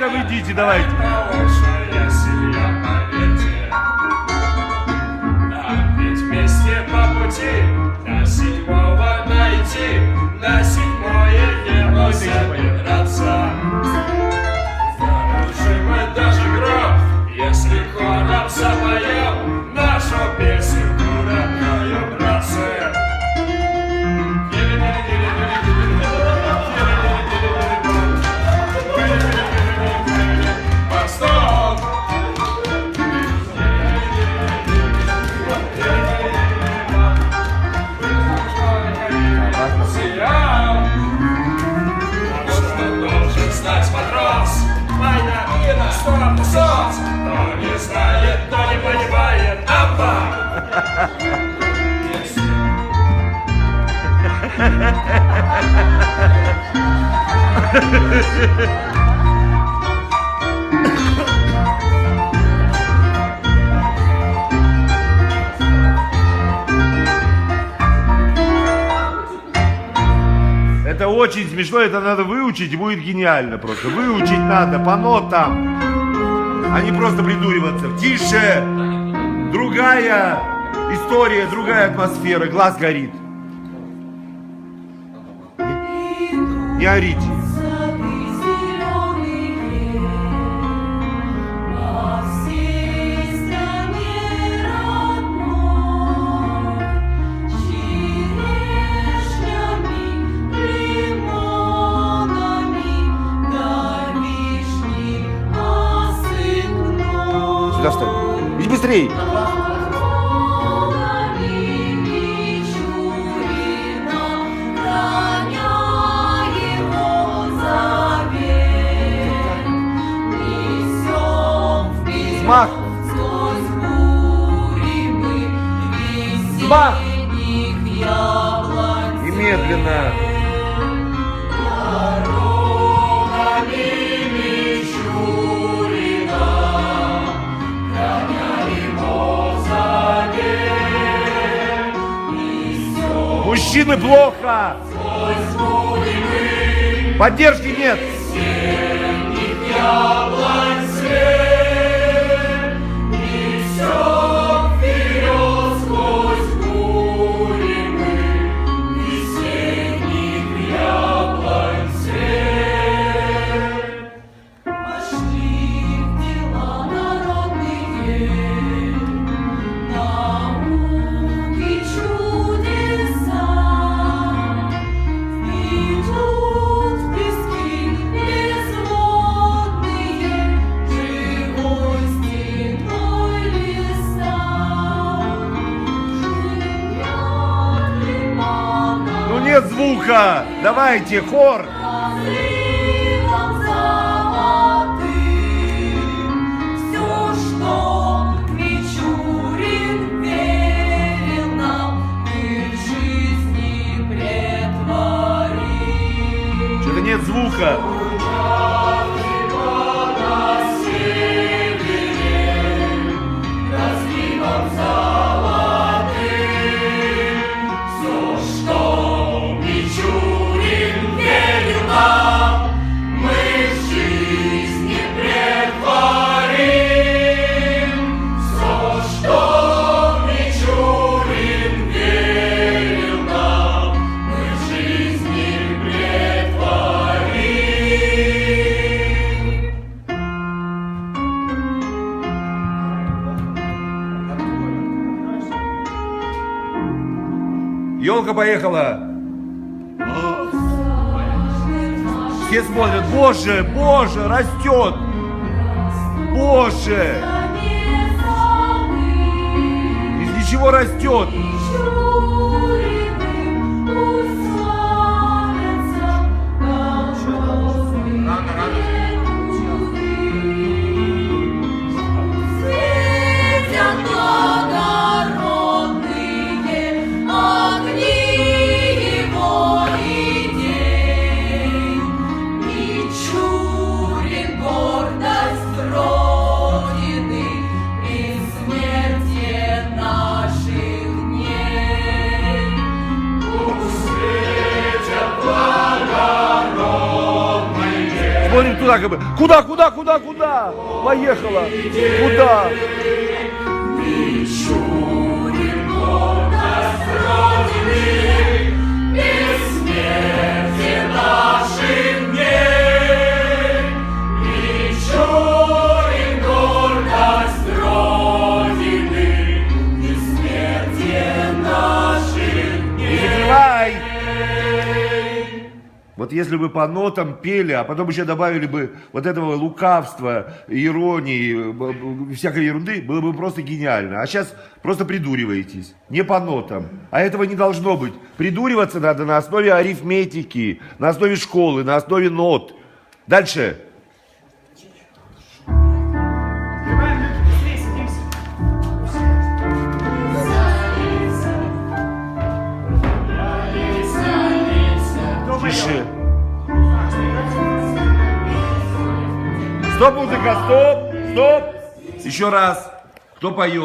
там идите, давайте. Вот что должен знать матрос! Война, мира, сторону соц! Кто не знает, то не понимает, амба! Это очень смешно, это надо выучить, будет гениально просто. Выучить надо по нотам, а не просто придуриваться. Тише, другая история, другая атмосфера, глаз горит. Не орите. Быстрее. Смах. Смах. И медленно. Мужчины плохо. Поддержки нет. Ну звука. Давайте, хор. Что-то нет звука. Елка поехала. Все смотрят, боже, боже, растет. Боже, из ничего растет. Смотрим туда, как бы. Куда, куда, куда, куда? Поехала. Куда? Вот если бы по нотам пели, а потом еще добавили бы вот этого лукавства, иронии, всякой ерунды, было бы просто гениально. А сейчас просто придуриваетесь. Не по нотам. А этого не должно быть. Придуриваться надо на основе арифметики, на основе школы, на основе нот. Дальше. Тише. Стоп, музыка, стоп, стоп. Еще раз. Кто поет?